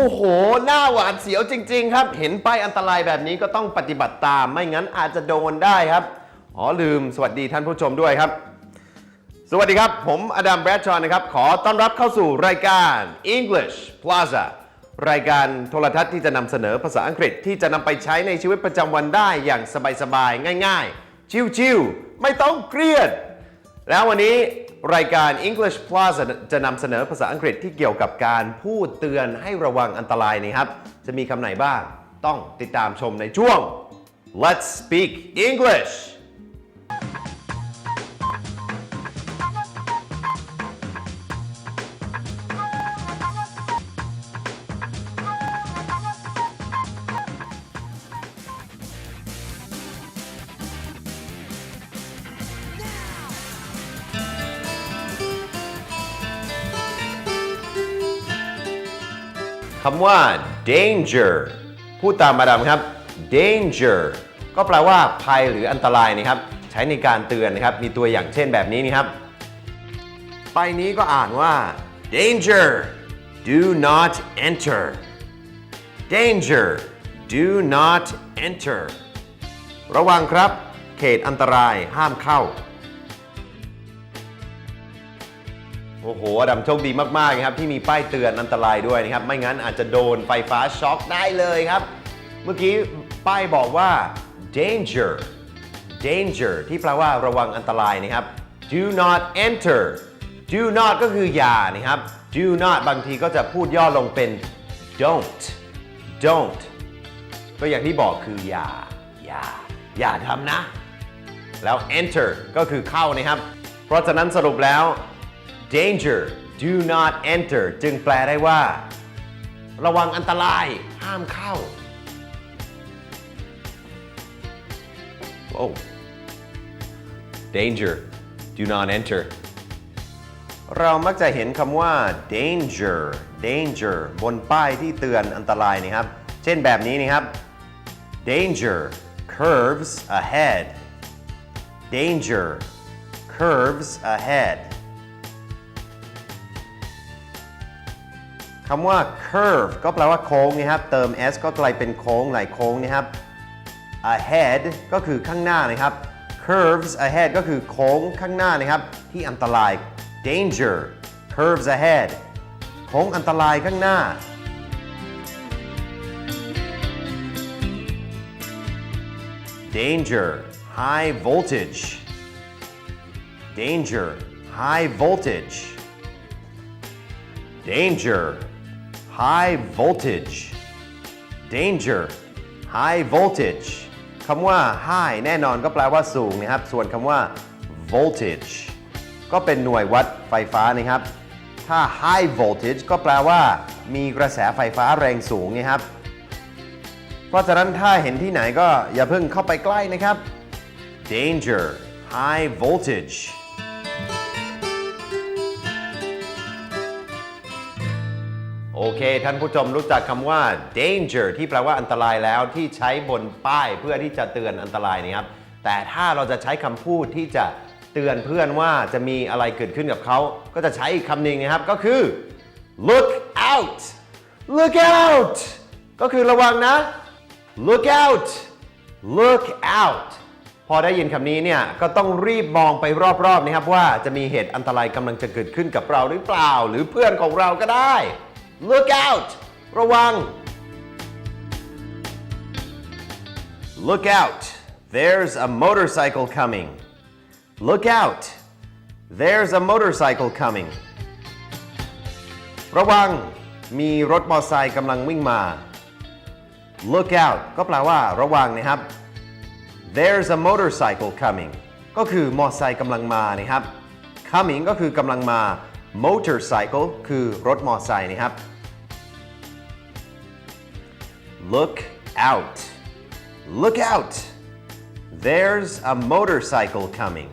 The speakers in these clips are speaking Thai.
อ้โห หน้าหวาดเสียวจริง ๆ ครับ เห็นป้ายอันตรายแบบนี้ก็ต้องปฏิบัติตาม ไม่งั้นอาจจะโดนได้ครับ อ๋อลืม สวัสดีท่านผู้ชมด้วยครับ สวัสดีครับ ผมอดัมแบรดชอนนะครับ ขอต้อนรับเข้าสู่รายการ English Plaza รายการโทรทัศน์ที่จะนำเสนอภาษาอังกฤษที่จะนำไปใช้ในชีวิตประจำวันได้อย่างสบายๆ ง่าย ๆ ชิวๆ ไม่ต้องเครียด แล้ววันนี้ รายการ English Plus จะนำเสนอภาษาอังกฤษที่เกี่ยวกับการพูดเตือนให้ระวังอันตรายนะครับ จะมีคำไหนบ้าง ต้องติดตามชมในช่วง Let's Speak English ำว่า danger พูดตามมาดามครับ danger ก็แปลว่าภัยหรืออันตรายนะครับ ใช้ในการเตือนนะครับ มีตัวอย่างเช่นแบบนี้นี่ครับ ไปนี้ก็อ่านว่า danger do not enter danger do not enter ระวังครับ เขตอันตรายห้ามเข้า โอ้โหอดัมโชคดีมากๆนะครับที่มีป้ายเตือนอันตรายด้วยนะครับ ไม่งั้นอาจจะโดนไฟฟ้าช็อคได้เลยครับ เมื่อกี้ป้ายบอกว่า danger danger ที่แปลว่าระวังอันตรายนะครับ do not enter do not ก็คืออย่านะครับ do not บางทีก็จะพูดย่อลงเป็น don't don't ก็อย่างที่บอกคืออย่า อย่า อย่าทำนะ แล้ว enter ก็คือเข้านะครับ เพราะฉะนั้นสรุปแล้ว danger do not enter จึงแปลได้ว่า ระวังอันตรายห้ามเข้า โอ้ danger do not enter เรามักจะเห็นคำว่า danger danger บนป้ายที่เตือนอันตรายนะครับ เช่นแบบนี้นะครับ danger curves ahead danger curves ahead คำว่า curve ก็แปลว่าโค้งนะครับ เติม s ก็กลายเป็นโค้งไหลโค้งนะครับ ahead ก็คือข้างหน้านะครับ curves ahead ก็คือโค้งข้างหน้านะครับ ที่อันตราย danger curves ahead โค้งอันตรายข้างหน้า danger high voltage danger high voltage danger high voltage danger high voltage คำว่า high แน่นอนก็แปลว่าสูงนะครับ ส่วนคำว่า voltage ก็เป็นหน่วยวัดไฟฟ้านะครับ ถ้า high voltage ก็แปลว่า มีกระแสไฟฟ้าแรงสูงนะครับ เพราะฉะนั้นถ้าเห็นที่ไหนก็อย่าเพิ่งเข้าไปใกล้นะครับ danger high voltage โอเค ท่านผู้ชมรู้จักคำว่า danger ที่แปลว่าอันตรายแล้วที่ใช้บนป้ายเพื่อที่จะเตือนอันตรายนะครับ แต่ถ้าเราจะใช้คำพูดที่จะเตือนเพื่อนว่าจะมีอะไรเกิดขึ้นกับเขา ก็จะใช้อีกคำหนึ่งนะครับก็คือ look out look out ก็คือระวังนะ look out look out พอได้ยินคำนี้เนี่ยก็ต้องรีบมองไปรอบๆนะครับว่าจะมีเหตุอันตรายกำลังจะเกิดขึ้นกับเราหรือเปล่า หรือเพื่อนของเราก็ได้ look out ระวัง look out there's a motorcycle coming look out there's a motorcycle coming ระวัง มีรถมอเตอร์ไซค์กำลังวิ่งมา look out ก็แปลว่า ระวังนะครับ there's a motorcycle coming ก็คือมอเตอร์ไซค์กำลังมานะครับ coming ก็คือกำลังมา motorcycle คือรถมอเตอร์ไซค์นะครับ look out look out there's a motorcycle coming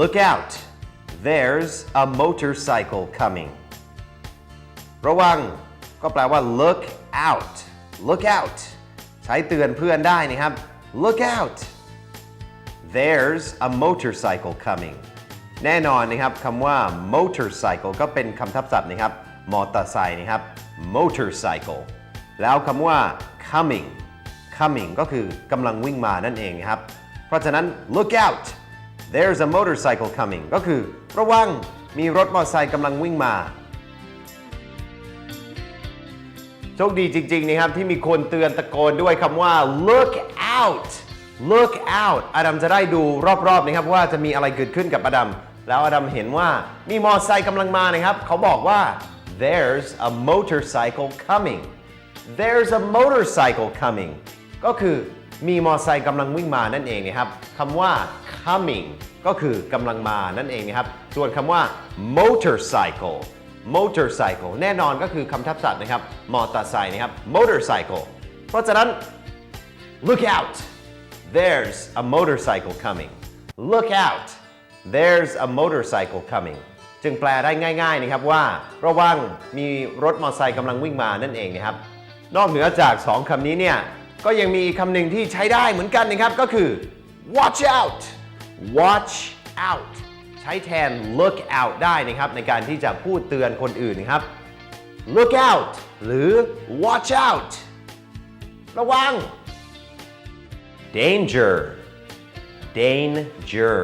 look out there's a motorcycle coming ระวังก็แปลว่า look out look out ใช้เตือนเพื่อนได้นะครับ look out there's a motorcycle coming แน่นอนนะครับคำว่า motorcycle ก็เป็นคำทับศัพท์นะครับ มอเตอร์ไซค์นะครับ motorcycle แล้วคำว่า coming coming ก็คือกำลังวิ่งมานั่นเองนะครับ เพราะฉะนั้น look out there's a motorcycle coming ก็คือระวังมีรถมอเตอร์ไซค์กำลังวิ่งมา โชคดีจริง ๆ นะครับ ที่มีคนเตือนตะโกนด้วยคำว่า look out look out อดัมจะได้ดูรอบ ๆ นะครับ ว่าจะมีอะไรเกิดขึ้นกับอดัม แล้วอดัมเห็นว่ามีมอเตอร์ไซค์กำลังมานะครับ เขาบอกว่า there's a motorcycle coming there's a motorcycle coming ก็คือมีมอเตอร์ไซค์กำลังวิ่งมานั่นเองนะครับคำว่า coming ก็คือกำลังมานั่นเองนะครับ ส่วนคำว่า motorcycle motorcycle แน่นอนก็คือคำทับศัพท์นะครับ มอเตอร์ไซค์นะครับ motorcycle เพราะฉะนั้น look out there's a motorcycle coming look out there's a motorcycle coming จึงแปลได้ง่าย ๆ นะครับว่า ระวังมีรถมอเตอร์ไซค์กำลังวิ่งมานั่นเองนะครับ นอกเหนือจาก 2คำนี้เนี่ย ก็ยังมีคำหนึ่งที่ใช้ได้เหมือนกันนะครับ ก็คือ watch out watch out ใช้แทน look out ได้นะครับ ในการที่จะพูดเตือนคนอื่นนะครับ look out หรือ watch out ระวัง danger danger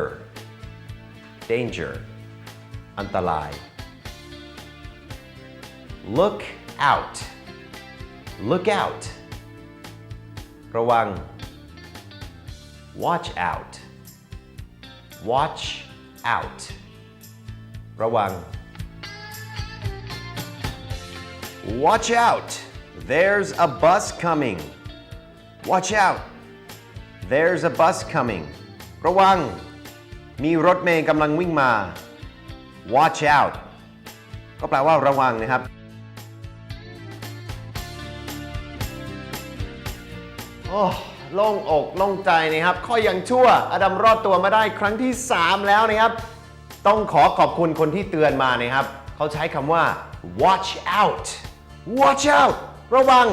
danger อันตราย look out look out ระวัง watch out watch out ระวัง watch out there's a bus coming watch out there's a bus coming ระวัง มีรถเมย์กำลังวิ่งมา watch out ก็แปลว่าระวังนะครับ โอ้โล่งอกโล่งใจนะครับข้อยังชั่วอดัมรอดตัวมาได้ครั้งที่ 3 แล้วนะครับ ต้องขอขอบคุณคนที่เตือนมานะครับ เขาใช้คำว่า watch out watch out ระวัง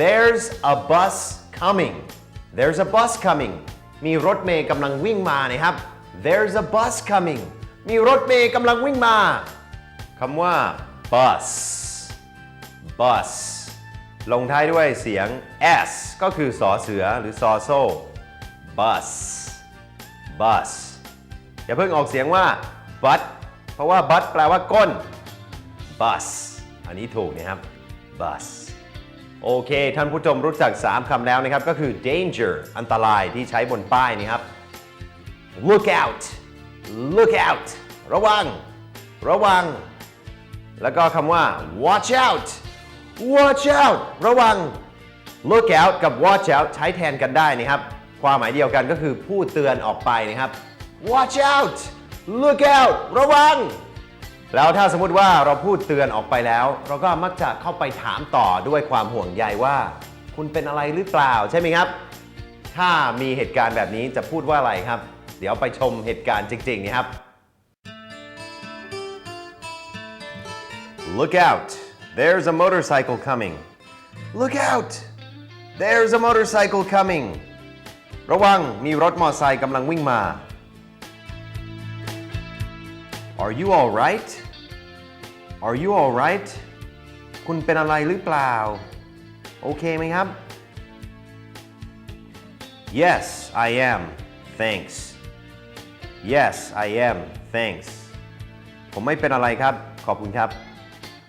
there's a bus coming there's a bus coming มีรถเมย์กำลังวิ่งมานะครับ there's a bus coming มีรถเมย์กำลังวิ่งมาคำว่า bus bus ลงท้ายด้วยเสียง s ก็คือสอเสือหรือซอโซ่ bus bus อย่าเพิ่งออกเสียงว่า but เพราะว่า but แปลว่าก้น bus อันนี้ถูกนะครับ bus โอเค ท่านผู้ชมรู้จัก 3คำแล้วนะครับ ก็คือ danger อันตรายที่ใช้บนป้ายนี่ครับ look out look out ระวัง ระวัง แล้วก็คำว่า watch out watch out ระวัง look out กับ watch out ใช้แทนกันได้นะครับ ความหมายเดียวกันก็คือพูดเตือนออกไปนะครับ watch out look out ระวัง แล้วถ้าสมมติว่าเราพูดเตือนออกไปแล้ว เราก็มักจะเข้าไปถามต่อด้วยความห่วงใยว่า คุณเป็นอะไรหรือเปล่าใช่ไหมครับ ถ้ามีเหตุการณ์แบบนี้จะพูดว่าอะไรครับ เดี๋ยวไปชมเหตุการณ์จริงๆนะครับ Look out There's a motorcycle coming. Look out! There's a motorcycle coming. ระวังมีรถมอเตอร์ไซค์กำลังวิ่งมา Are you all right? Are you all right? คุณเป็นอะไรหรือเปล่า โอเคไหมครับ Yes, I am. Thanks. Yes, I am. Thanks. ผมไม่เป็นอะไรครับ ขอบคุณครับ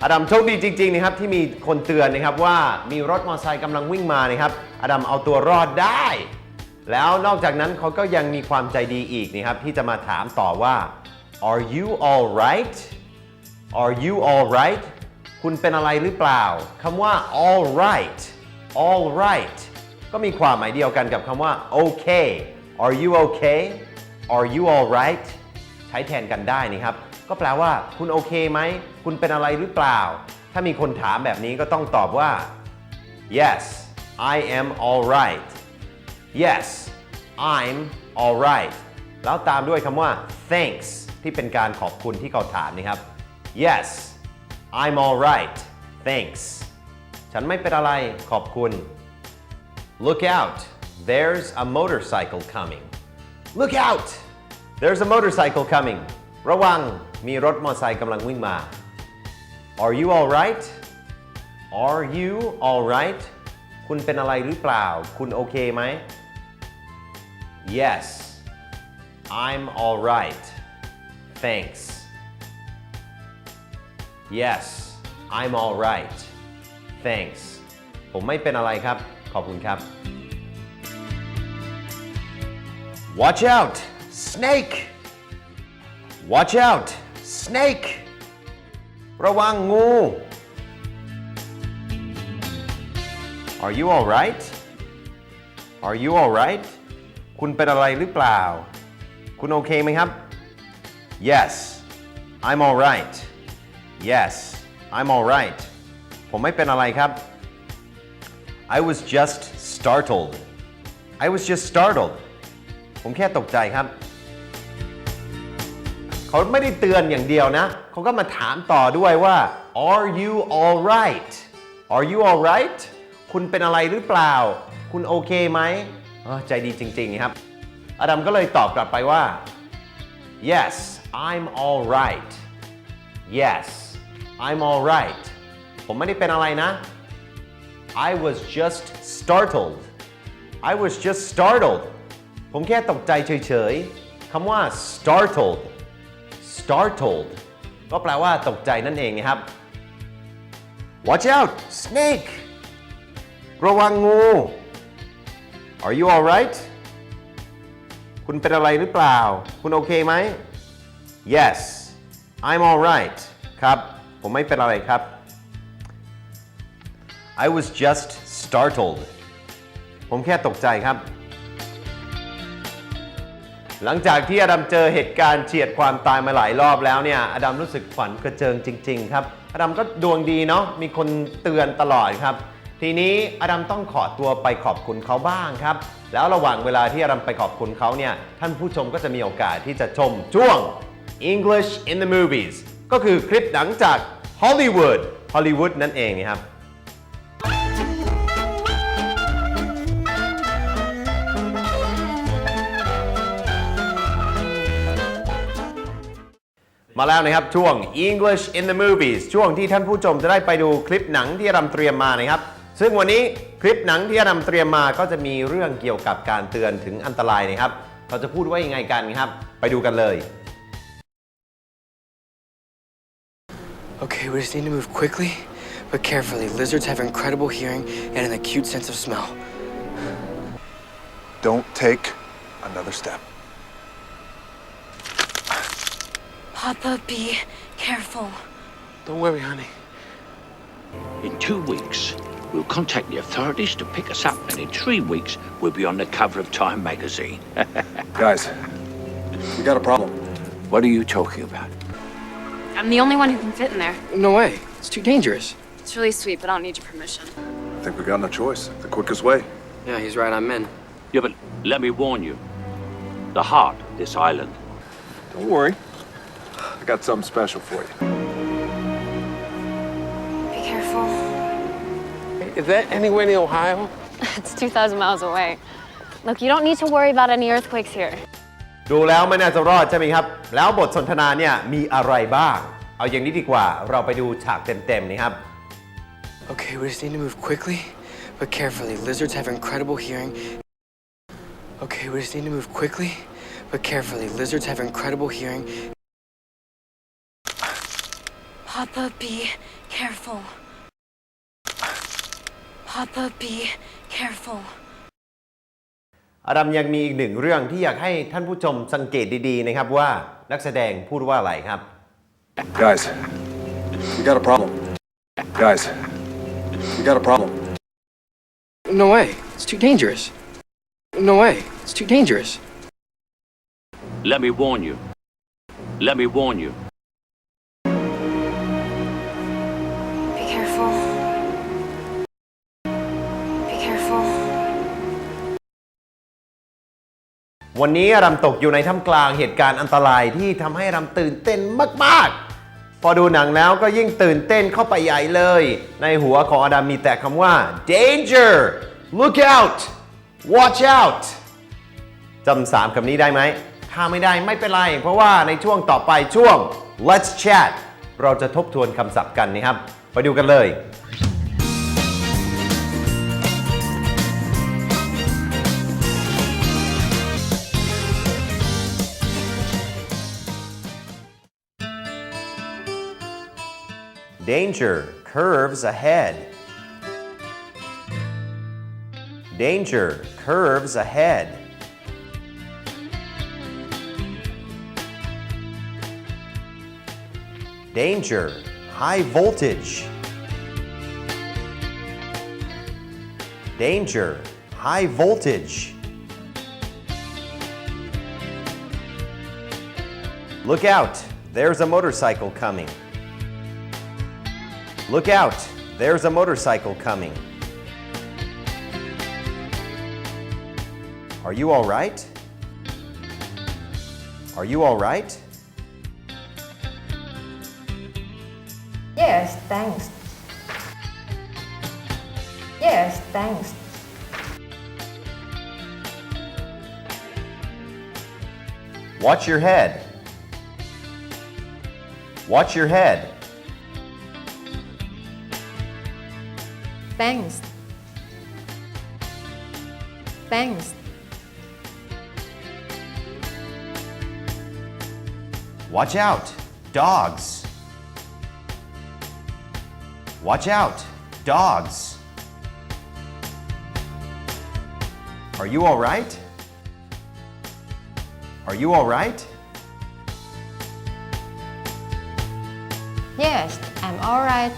อดัมโชคดีจริงๆนะครับที่มีคนเตือนนะครับว่ามีรถมอเตอร์ไซค์กำลังวิ่งมานะครับอดัมเอาตัวรอดได้ แล้วนอกจากนั้นเขาก็ยังมีความใจดีอีกนะครับที่จะมาถามต่อว่า Are you alright Are you alright คุณเป็นอะไรหรือเปล่าคำว่า alright all right ก็มีความหมายเดียวกันกับคำว่า okay are you okay are you all right ใช้แทนกันได้นี่ครับ ก็แปลว่า คุณโอเคไหม คุณเป็นอะไรหรือเปล่า ถ้ามีคนถามแบบนี้ก็ต้องตอบว่า yes I am all right yes I'm all right แล้วตามด้วยคำว่า thanks ที่เป็นการขอบคุณที่เขาถามนะครับ yes I'm all right thanks ฉันไม่เป็นอะไรขอบคุณ Look out there's a motorcycle coming Look out there's a motorcycle coming ระวังมีรถมอเตอร์ไซค์กำลังวิ่งมา Are you all right Are you all right คุณเป็นอะไรหรือเปล่า คุณโอเคไหม Yes I'm all right thanks Yes I'm all right thanks ผมไม่เป็นอะไรครับ ขอบคุณครับ Watch out snake Watch out snake ระวังงู Are you all right Are you all right คุณเป็นอะไรหรือเปล่า คุณโอเคไหมครับ Yes I'm all right Yes I'm all right ผมไม่เป็นอะไรครับ I was just startled I was just startled ผมแค่ตกใจครับ เขาไม่ได้เตือนอย่างเดียวนะ เขาก็มาถามต่อด้วยว่า Are you all right Are you all right คุณเป็นอะไรหรือเปล่า คุณโอเคไหมใจดีจริงๆครับ อดัมก็เลยตอบกลับไปว่า Yes I'm all right Yes I'm all right ผมไม่ได้เป็นอะไรนะ I was just startled I was just startled ผมแค่ตกใจเฉยๆคำว่า startled startled ก็แปลว่าตกใจนั่นเองนะครับ Watch out snake ระวังงู Are you alright คุณเป็นอะไรหรือเปล่า คุณโอเคไหม Yes I'm alright ครับ ผมไม่เป็นอะไรครับ I was just startled ผมแค่ตกใจครับ หลังจากที่อดัมเจอเหตุการณ์เฉียดความตายมาหลายรอบแล้วเนี่ยอดัมรู้สึกฝันกระเจิงจริง ๆ ครับอดัมก็ดวงดีเนาะมีคนเตือนตลอดครับ ทีนี้อดัมต้องขอตัวไปขอบคุณเขาบ้างครับ แล้วระหว่างเวลาที่อดัมไปขอบคุณเขาเนี่ยท่านผู้ชมก็จะมีโอกาสที่จะชมช่วง English in the movies ก็คือคลิปหนังจากฮอลลีวูดฮอลลีวูดนั่นเองนะครับ มาแล้วนะครับช่วง English in the movies ช่วงที่ท่านผู้ชมจะได้ไปดูคลิปหนังที่อดัมเตรียมมานะครับ ซึ่งวันนี้คลิปหนังที่อดัมเตรียมมาก็จะมีเรื่องเกี่ยวกับการเตือนถึงอันตรายนะครับเขาจะพูดว่ายังไงกันครับ ไปดูกันเลย Okay, we just need to move quickly, but carefully. Lizards have incredible hearing and an acute sense of smell. Don't take another step. Papa, be careful. Don't worry, honey. In two weeks, we'll contact the authorities to pick us up, and in three weeks, we'll be on the cover of Time magazine. Guys, we got a problem. what are you talking about? I'm the only one who can fit in there. No way. It's too dangerous. It's really sweet, but I don't need your permission. I think we got no choice. The quickest way. Yeah, he's right. I'm in. Yeah, but let me warn you. The heart of this island. Don't worry. I got something special for you. Be careful. Is that anywhere near Ohio? It's 2,000 miles away. Look, you don't need to worry about any earthquakes here. ดูแล้วไม่น่าจะรอดใช่ไหมครับ แล้วบทสนทนาเนี่ยมีอะไรบ้าง เอาอย่างนี้ดีกว่า เราไปดูฉากเต็มๆนะครับ Okay, we just need to move quickly, but carefully. Lizards have incredible hearing. Okay, we just need to move quickly, but carefully. Lizards have incredible hearing. Papa, be careful. Papa, be careful. อดัมยังมีอีกหนึ่งเรื่องที่อยากให้ท่านผู้ชมสังเกตดีๆนะครับว่านักแสดงพูดว่าอะไรครับ Guys, we got a problem. Guys, we got a problem. No way. It's too dangerous. No way. It's too dangerous. Let me warn you. Let me warn you. วันนี้อดัมตกอยู่ในท่ามกลางเหตุการณ์อันตรายที่ทำให้อดัมตื่นเต้นมาก ๆ พอดูหนังแล้วก็ยิ่งตื่นเต้นเข้าไปใหญ่เลย ในหัวของอดัมมีแต่คำว่า danger look out watch out จำสามคำนี้ได้ไหม ถ้าไม่ได้ไม่เป็นไร เพราะว่าในช่วงต่อไปช่วง let's chat เราจะทบทวนคำศัพท์กันนะครับ ไปดูกันเลย Danger curves ahead. Danger curves ahead. Danger, high voltage. Danger, high voltage. Look out, there's a motorcycle coming. Look out, there's a motorcycle coming. Are you all right? Are you all right? Yes, thanks. Yes, thanks. Watch your head. Watch your head. Thanks. Thanks. Watch out, dogs. Watch out, dogs. Are you all right? Are you all right? Yes, I'm alright.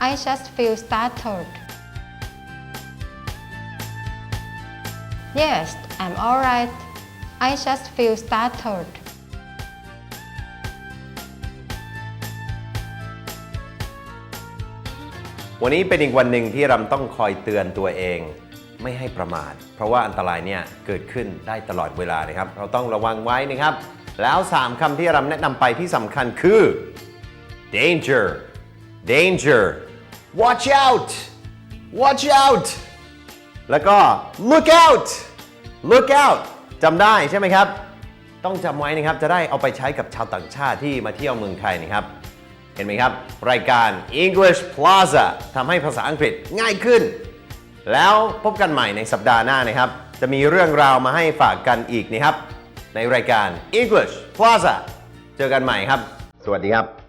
I just feel startled. Yes, I'm alright. I just feel startled. วันนี้เป็นอีกวันหนึ่งที่เราต้องคอยเตือนตัวเอง ไม่ให้ประมาท เพราะว่าอันตรายเนี่ยเกิดขึ้นได้ตลอดเวลานะครับ เราต้องระวังไว้นะครับ แล้ว 3คำที่เราแนะนำไปที่สำคัญคือ danger danger watch out watch out แล้วก็ look out look out จำได้ใช่ไหมครับ ต้องจำไว้นะครับ จะได้เอาไปใช้กับชาวต่างชาติที่มาเที่ยวเมืองไทยนะครับ เห็นไหมครับ รายการ English Plaza ทำให้ภาษาอังกฤษง่ายขึ้น แล้วพบกันใหม่ในสัปดาห์หน้านะครับ จะมีเรื่องราวมาให้ฝากกันอีกนะครับ ในรายการ English Plaza เจอกันใหม่ครับ สวัสดีครับ